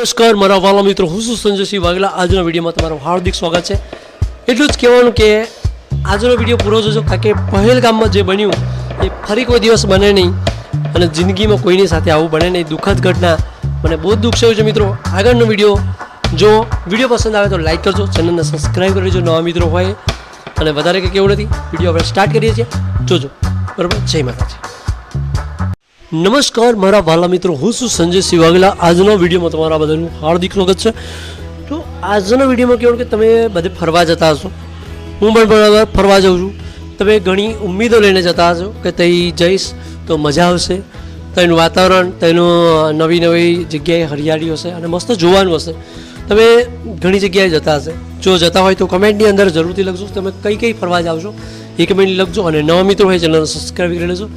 નમસ્કાર, મારા વાલા મિત્રો, હું છું સંજયસિંહ વાઘેલા. આજના વિડીયોમાં તમારું હાર્દિક સ્વાગત છે. એટલું જ કહેવાનું કે આજનો વીડિયો પૂરો જોજો, કારણ કે પહેલગામમાં જે બન્યું, એ ફરી કોઈ દિવસ બને નહીં અને જિંદગીમાં કોઈની સાથે આવું બને નહીં. દુઃખદ ઘટના મને બહુ દુઃખ થયું છે મિત્રો. આગળનો વીડિયો, જો વીડિયો પસંદ આવે તો લાઈક કરજો, ચેનલને સબસ્ક્રાઈબ કરી દેજો, નવા મિત્રો હોય. અને વધારે કંઈ કેવું નથી, વીડિયો આપણે સ્ટાર્ટ કરીએ છીએ. જોજો. બરાબર? જય માતાજી. નમસ્કાર, મારા વાલા મિત્રો, હું છું સંજય સિવાગલા આજના વિડીયોમાં તમારા બધાનું હાર્દિક સ્વાગત છે. તો આજનો વિડીયોમાં કેવું કે તમે બધે ફરવા જતા હશો. હું પણ બરાબર ફરવા જાઉં છું. તમે ઘણી ઉમ્મીદો લઈને જતા હશો કે ત્યાં જઈશ તો મજા આવશે. તેનું વાતાવરણ તેનું નવી નવી જગ્યાએ હરિયાળી હશે અને મસ્ત જોવાનું હશે. તમે ઘણી જગ્યાએ જતા હશે. જો જતા હોય તો કમેન્ટની અંદર જરૂરથી લખજો. તમે કઈ કઈ ફરવા જાઓ છો એ કમેન્ટ લખજો અને નવા મિત્રો હોય ચેનલ સબસ્ક્રાઈબ કરી લેજો.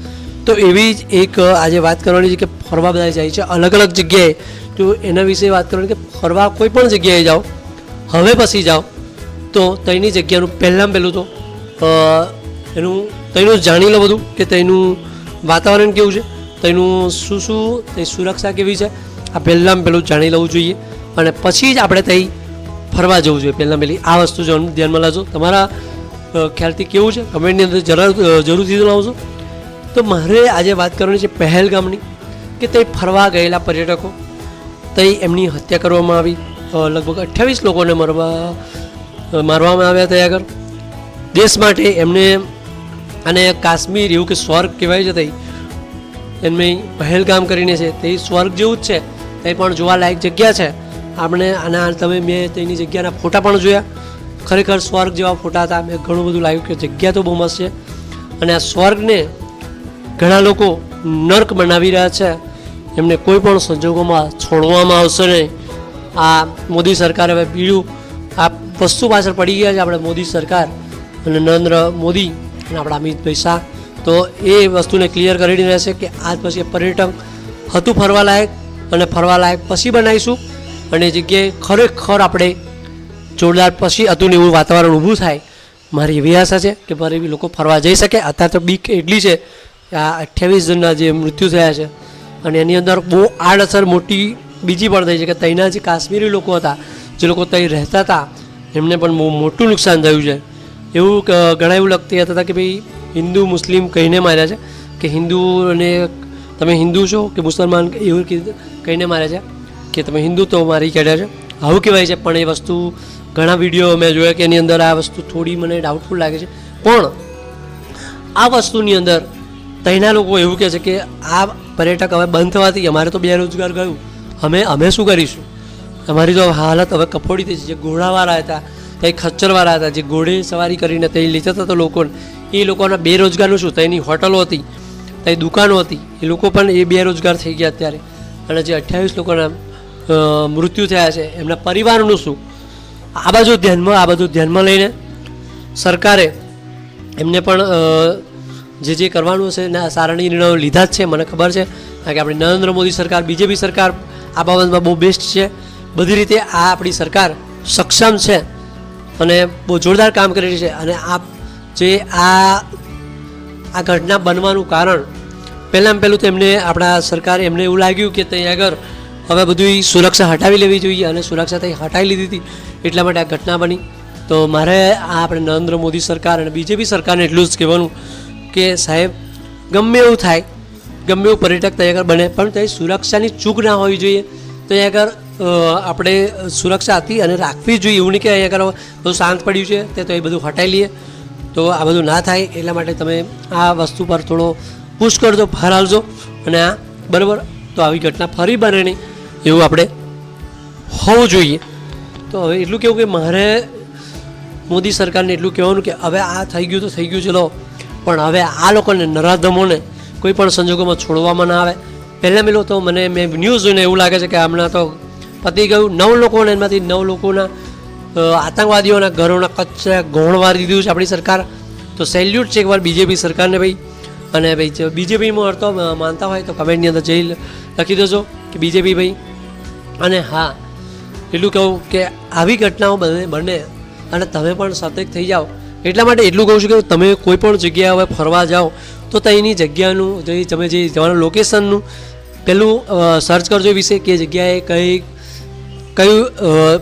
તો એવી જ એક આજે વાત કરવાની છે કે ફરવા બધા જાય છે, અલગ અલગ જગ્યાએ. તો એના વિશે વાત કરવાની કે ફરવા કોઈ પણ જગ્યાએ જાઓ, હવે પછી જાઓ, તો ત્યાંની જગ્યાનું પહેલાં પહેલું તો એનું ત્યાંનું જાણી લો બધું કે તેનું વાતાવરણ કેવું છે તેનું શું શું તે સુરક્ષા કેવી છે, આ પહેલાં પહેલું જાણી લેવું જોઈએ. અને પછી જ આપણે ત્યાં ફરવા જવું જોઈએ પહેલાં પહેલી. આ વસ્તુ ધ્યાનમાં લાવજો તમારા ખ્યાલથી કેવું છે? કમેન્ટની અંદર જરૂર જરૂરથી જણાવજો. તો મારે આજે વાત કરવાની છે પહેલગામની, કે તે ફરવા ગયેલા પર્યટકો તે એમની હત્યા કરવામાં આવી. લગભગ અઠ્યાવીસ લોકોને મરવા મારવામાં આવ્યા હતા આગળ. દેશ માટે એમને, અને કાશ્મીર એવું કે સ્વર્ગ કહેવાય છે તે, એમને પહેલગામ કરીને છે. તે સ્વર્ગ જેવું જ છે. તે પણ જોવાલાયક જગ્યા છે. આપણે આના તમે મેં તેની જગ્યાના ફોટા પણ જોયા. ખરેખર સ્વર્ગ જેવા ફોટા હતા. મેં ઘણું બધું લાગ્યું કે જગ્યા તો બહુ મસ્ત છે. અને આ સ્વર્ગને ઘણા લોકો નર્ક બનાવી રહ્યા છે. એમને કોઈ પણ સંજોગોમાં છોડવામાં આવશે નહીં. આ મોદી સરકાર હવે બીજું આ વસ્તુ પાછળ પડી ગયા છે આપણે મોદી સરકાર અને નરેન્દ્ર મોદી અને આપણા અમિતભાઈ શાહ. તો એ વસ્તુને ક્લિયર કરી રહેશે કે આજ પછી પર્યટક હતું ફરવા લાયક અને ફરવા લાયક પછી બનાવીશું. અને જગ્યાએ ખરેખર આપણે જોરદાર પછી હતું ને એવું વાતાવરણ ઊભું થાય. મારી એવી આશા છે કે મારે લોકો ફરવા જઈ શકે. અત્યારે તો બીક એટલી છે આ અઠ્યાવીસ જણના જે મૃત્યુ થયા છે અને એની અંદર બહુ આડઅસર મોટી બીજી પણ થઈ છે કે ત્યાંના જે કાશ્મીરી લોકો હતા, જે લોકો ત્યાં રહેતા હતા, એમને પણ બહુ મોટું નુકસાન થયું છે. એવું ઘણા એવું લગતી હતા કે ભાઈ હિન્દુ, મુસ્લિમ કહીને માર્યા છે કે હિન્દુ અને તમે હિન્દુ છો કે મુસલમાન એવું કહીને માર્યા છે કે તમે હિન્દુ તો મારી કાઢ્યા છે. આવું કહેવાય છે, પણ એ વસ્તુ ઘણા વીડિયો મેં જોયા કે એની અંદર આ વસ્તુ થોડી મને ડાઉટફુલ લાગે છે. પણ આ વસ્તુની અંદર ત્યાંના લોકો એવું કહે છે કે આ પર્યટક હવે બંધ થવાથી અમારે તો બેરોજગાર ગયું. અમે અમે શું કરીશું? અમારી તો હાલત હવે કફોડી થઈ છે. જે ઘોડાવાળા હતા તે ખચ્ચરવાળા હતા, જે ઘોડે સવારી કરીને તે લીધા હતા લોકોને, એ લોકોના બેરોજગારનું શું? તેની હોટલો હતી ત્યાં દુકાનો હતી. એ લોકો પણ એ બેરોજગાર થઈ ગયા અત્યારે. અને જે અઠ્યાવીસ લોકોના મૃત્યુ થયા છે, એમના પરિવારનું શું? આ બાજુ ધ્યાનમાં, આ બધું ધ્યાનમાં લઈને સરકારે એમને પણ જે જે કરવાનું છે એના સારા નિર્ણયો લીધા જ છે, મને ખબર છે. કારણ કે આપણી નરેન્દ્ર મોદી સરકાર, બીજેપી સરકાર આ બાબતમાં બહુ બેસ્ટ છે. બધી રીતે આ આપણી સરકાર સક્ષમ છે અને બહુ જોરદાર કામ કરી રહી છે. અને આ જે આ આ ઘટના બનવાનું કારણ પહેલાં પહેલું તો એમને આપણા સરકાર એમને એવું લાગ્યું કે ત્યાં આગળ હવે બધું સુરક્ષા હટાવી લેવી જોઈએ અને સુરક્ષા ત્યાં હટાવી લીધી હતી એટલા માટે આ ઘટના બની. તો મારે આ આપણે નરેન્દ્ર મોદી સરકાર અને બીજેપી સરકારને એટલું જ કહેવાનું કે સાહેબ, ગમે એવું થાય, ગમે એવું પર્યટક ત્યાં આગળ બને, પણ ત્યાં સુરક્ષાની ચૂક ના હોવી જોઈએ. ત્યાં આગળ આપણે સુરક્ષા હતી અને રાખવી જોઈએ એવું નહીં કે અહીંયા આગળ બધું શાંત પડ્યું છે, તે તો એ બધું હટાવી લઈએ. તો આ બધું ના થાય, એટલા માટે તમે આ વસ્તુ પર થોડો પુશ કરજો, ભાર આવજો અને આ, બરાબર, તો આવી ઘટના ફરી બને નહીં, એવું આપણે હોવું જોઈએ. તો હવે એટલું કેવું કે મારે મોદી સરકારને એટલું કહેવાનું કે હવે આ થઈ ગયું તો થઈ ગયું ચલો પણ હવે આ લોકોને નરાધમોને કોઈ પણ સંજોગોમાં છોડવામાં ના આવે. પહેલાં મેલો તો મને મેં ન્યૂઝ જોઈને એવું લાગે છે કે હમણાં તો પતી ગયું. નવ લોકોને એમાંથી નવ લોકોના આતંકવાદીઓના ઘરોના કચ્ચા ગોણ વારી દીધું છે આપણી સરકાર. તો સેલ્યુટ છે એકવાર બીજેપી સરકારને ભાઈ. અને ભાઈ બીજેપીમાં અર્થો માનતા હોય તો કમેન્ટની અંદર જઈ લખી દેજો કે બીજેપી ભાઈ. અને હા, એટલું કહું કે આવી ઘટનાઓ બને બને. અને તમે પણ સતર્ક થઈ જાઓ. એટલા માટે એટલું કહું છું કે તમે કોઈ પણ જગ્યાએ હવે ફરવા જાઓ, તો ત્યાંની જગ્યાનું જે તમે જે જવાનું લોકેશનનું પેલું સર્ચ કરજો વિશે કે જગ્યાએ કઈ, કયું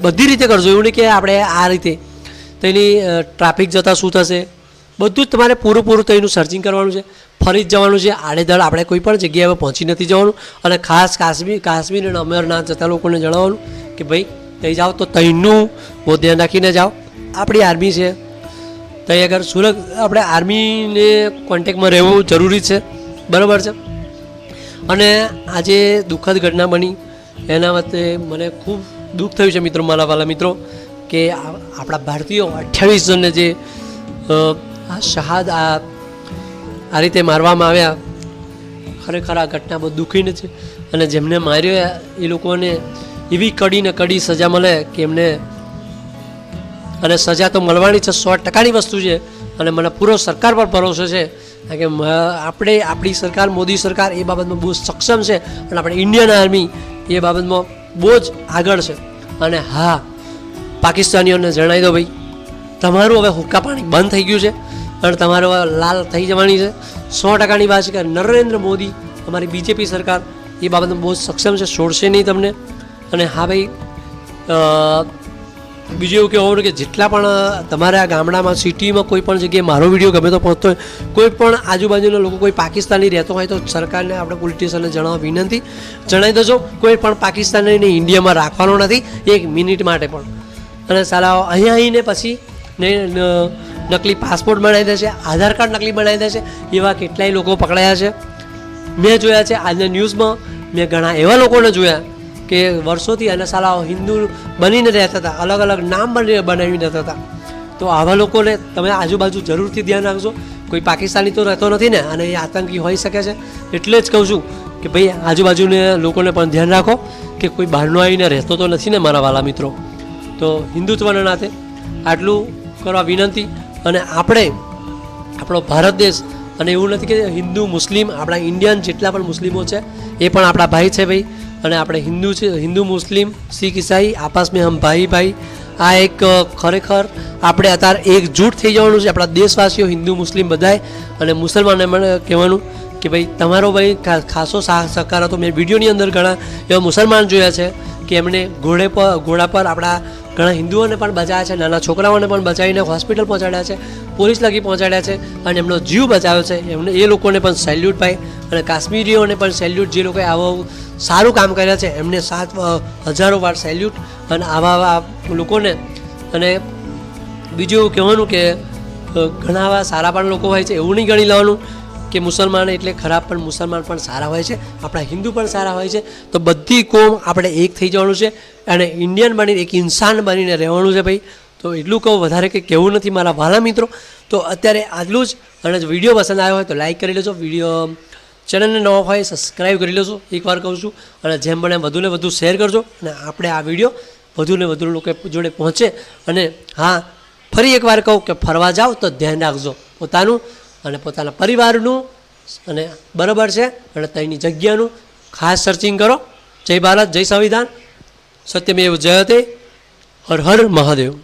બધી રીતે કરજો. એવું નહીં કે આપણે આ રીતે તેની ટ્રાફિક જતાં શું થશે. બધું જ તમારે પૂરેપૂરું તેનું સર્ચિંગ કરવાનું છે. ફરી જ જવાનું છે. આડેધડ આપણે કોઈ પણ જગ્યાએ પહોંચી નથી જવાનું. અને ખાસ કાશ્મીર કાશ્મીર અને અમરનાથ જતા લોકોને જણાવવાનું કે ભાઈ, ત્યાં જાઓ તો ત્યાંનું બહુ ધ્યાન રાખીને જાઓ. આપણી આર્મી છે. ત્યાં અગર સુરત આપણે આર્મીને કોન્ટેક્ટમાં રહેવું જરૂરી છે? બરાબર છે? અને આજે દુઃખદ ઘટના બની. એના વચ્ચે મને ખૂબ દુઃખ થયું છે મિત્રો મારા વાલા મિત્રો, કે આપણા ભારતીયો અઠ્યાવીસ જણને જે આ શહાદ આ આ રીતે મારવામાં આવ્યા, ખરેખર આ ઘટના બહુ દુઃખીને છે. અને જેમને માર્યો એ લોકોને એવી કડી ને કડી સજા મળે કે એમને અને સજા તો મળવાની છે, સો ટકાની વસ્તુ છે. અને મને પૂરો સરકાર પર ભરોસો છે. કે આપણે, આપણી સરકાર, મોદી સરકાર એ બાબતમાં બહુ સક્ષમ છે અને આપણે ઇન્ડિયન આર્મી એ બાબતમાં બહુ જ આગળ છે. અને હા, પાકિસ્તાનીઓને જણાવી દો ભાઈ, તમારું હવે હુક્કા પાણી બંધ થઈ ગયું છે અને તમારું હવે લાલ થઈ જવાની છે. સો ટકાની વાત છે કે નરેન્દ્ર મોદી, અમારી બીજેપી સરકાર એ બાબતમાં બહુ સક્ષમ છે, છોડશે નહીં તમને. અને હા ભાઈ બીજું એવું કહેવાનું કે જેટલા પણ તમારા ગામડામાં, સિટીમાં કોઈ પણ જગ્યાએ મારો વીડિયો ગમે તો પહોંચતો હોય, કોઈ પણ આજુબાજુના લોકો, કોઈ પાકિસ્તાની રહેતો હોય તો સરકારને આપણે પોલિટિશિયનને જણાવવા વિનંતી. જણાવી દેજો, કોઈ પણ પાકિસ્તાનીને ઇન્ડિયામાં રાખવાનો નથી, એક મિનિટ માટે પણ. અને સાલા, અહીંયા આવીને પછી નકલી પાસપોર્ટ બનાવી દે છે, આધાર કાર્ડ નકલી બનાવી દે છે, એવા કેટલાય લોકો પકડાયા છે. મેં જોયા છે, આજના ન્યૂઝમાં મેં ઘણા એવા લોકોને જોયા કે વર્ષોથી અને સાલા હિન્દુ બનીને રહેતા હતા, અલગ અલગ નામ બની બનાવીને રહેતા હતા. તો આવા લોકોને તમે આજુબાજુ જરૂરથી ધ્યાન રાખજો. કોઈ પાકિસ્તાની તો રહેતો નથી ને, અને એ આતંકી હોઈ શકે છે. એટલે જ કહું છું કે ભાઈ, આજુબાજુને લોકોને પણ ધ્યાન રાખો કે કોઈ બહારનો આવીને રહેતો તો નથી ને મારા વાલા મિત્રો. તો હિન્દુત્વના નાતે આટલું કરવા વિનંતી, અને આપણે, આપણો ભારત દેશ અને એવું નથી કે હિન્દુ, મુસ્લિમ, આપણા ઇન્ડિયન જેટલા પણ મુસ્લિમો છે, એ પણ આપણા ભાઈ છે ભાઈ. અને આપણે હિન્દુ છે, હિન્દુ, મુસ્લિમ, શીખ, ઈસાઈ, આપાસ મેં હમ ભાઈ ભાઈ. આ એક ખરેખર આપણે અત્યારે એકજૂટ થઈ જવાનું છે. આપણા દેશવાસીઓ હિન્દુ, મુસ્લિમ બધાય. અને મુસલમાનને મને કહેવાનું કે ભાઈ, તમારો ભાઈ ખાસો સાહ સહકાર હતો. મેં વિડીયોની અંદર ઘણા એવા મુસલમાન જોયા છે કે એમણે ઘોડે પર ઘોડા પર આપણા ઘણા હિન્દુઓને પણ બચાવ્યા છે, નાના છોકરાઓને પણ બચાવીને હોસ્પિટલ પહોંચાડ્યા છે, પોલીસ લગી પહોંચાડ્યા છે અને એમનો જીવ બચાવ્યો છે. એમને એ લોકોને પણ સેલ્યુટ ભાઈ અને કાશ્મીરીઓને પણ સેલ્યુટ જે લોકોએ આવો સારું કામ કર્યા છે, એમને સાત હજારો વાર સેલ્યુટ અને આવા આવા લોકોને અને બીજું એવું કહેવાનું કે ઘણા આવા સારા પણ લોકો હોય છે, એવું નહીં ગણી લેવાનું. કે મુસલમાન એટલે ખરાબ પણ મુસલમાન પણ સારા હોય છે, આપણા હિન્દુ પણ સારા હોય છે. તો બધી કોમ આપણે એક થઈ જવાનું છે અને ઇન્ડિયન બનીને એક ઇન્સાન બનીને રહેવાનું છે ભાઈ. તો એટલું કહું વધારે કંઈ કહેવું નથી મારા વાલા મિત્રો. તો અત્યારે આટલું જ અને જો વીડિયો પસંદ આવ્યો હોય તો લાઈક કરી લેજો. વીડિયો ચેનલને ન હોય સબસ્ક્રાઈબ કરી લેજો. એકવાર કહું છું અને જેમ બને વધુને વધુ શેર કરજો અને આપણે આ વીડિયો વધુને વધુ લોકો જોડે પહોંચે. અને હા, ફરી એકવાર કહું કે ફરવા જાઓ તો ધ્યાન રાખજો. પોતાનું અને પોતાના પરિવારનું અને બરાબર છે? અને ત્યાંની જગ્યાનું ખાસ સર્ચિંગ કરો. જય ભારત, જય સંવિધાન. સત્યમેવ જયતે, હર હર મહાદેવ.